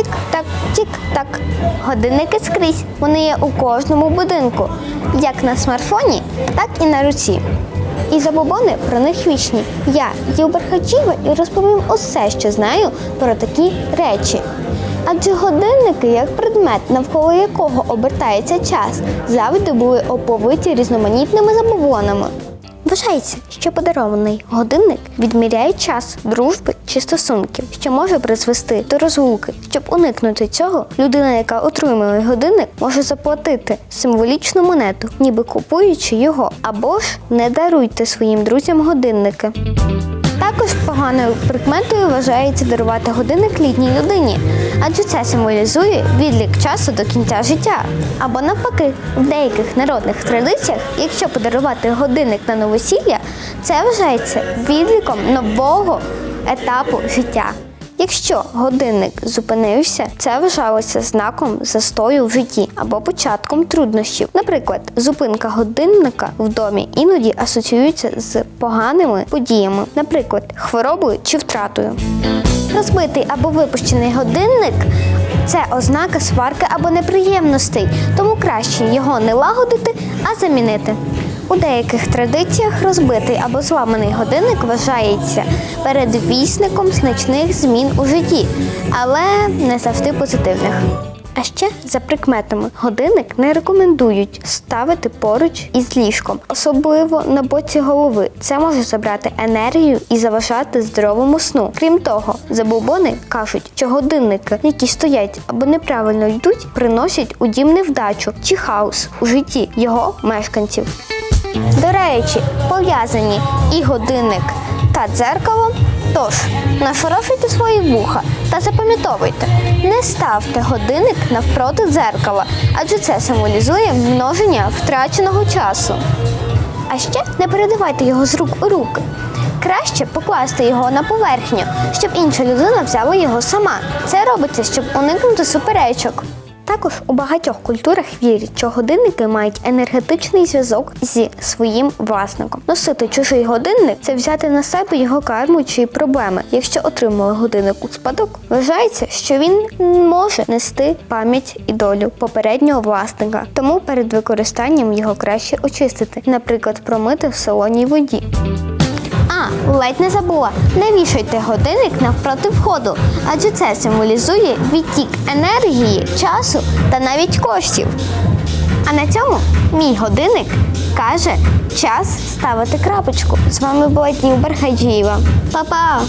Тік-так, тік-так. Годинники скрізь. Вони є у кожному будинку, як на смартфоні, так і на руці. І забобони про них вічні. Я, Юбер Хаджіва, і розповім усе, що знаю про такі речі. Адже годинники, як предмет, навколо якого обертається час, завжди були оповиті різноманітними забобонами. Вважається, що подарований годинник відміряє час дружби чи стосунків, що може призвести до розлуки. Щоб уникнути цього, людина, яка отримує годинник, може заплатити символічну монету, ніби купуючи його, або ж не даруйте своїм друзям годинники. Також поганою прикметою вважається дарувати годинник літній людині, адже це символізує відлік часу до кінця життя. Або навпаки, в деяких народних традиціях, якщо подарувати годинник на новосілля, це вважається відліком нового етапу життя. Якщо годинник зупинився, це вважалося знаком застою в житті або початком труднощів. Наприклад, зупинка годинника в домі іноді асоціюється з поганими подіями, наприклад, хворобою чи втратою. Розбитий або випущений годинник це ознака сварки або неприємностей, тому краще його не лагодити, а замінити. У деяких традиціях розбитий або зламаний годинник вважається передвісником значних змін у житті, але не завжди позитивних. А ще за прикметами годинник не рекомендують ставити поруч із ліжком, особливо на боці голови. Це може забрати енергію і заважати здоровому сну. Крім того, забобони кажуть, що годинники, які стоять або неправильно йдуть, приносять у дім невдачу чи хаос у житті його мешканців. До речі, пов'язані і годинник та дзеркало. Тож, нашорошуйте свої вуха та запам'ятовуйте, не ставте годинник навпроти дзеркала, адже це символізує множення втраченого часу. А ще не передавайте його з рук у руки. Краще покласти його на поверхню, щоб інша людина взяла його сама. Це робиться, щоб уникнути суперечок. Також у багатьох культурах вірять, що годинники мають енергетичний зв'язок зі своїм власником. Носити чужий годинник це взяти на себе його карму чи проблеми. Якщо отримали годинник у спадок, вважається, що він може нести пам'ять і долю попереднього власника. Тому перед використанням його краще очистити, наприклад, промити в солоній воді. Ледь не забула. Не вішайте годинник навпроти входу, адже це символізує відтік енергії, часу та навіть коштів. А на цьому мій годинник каже час ставити крапочку. З вами була Днів Бархаджієва. Па-па!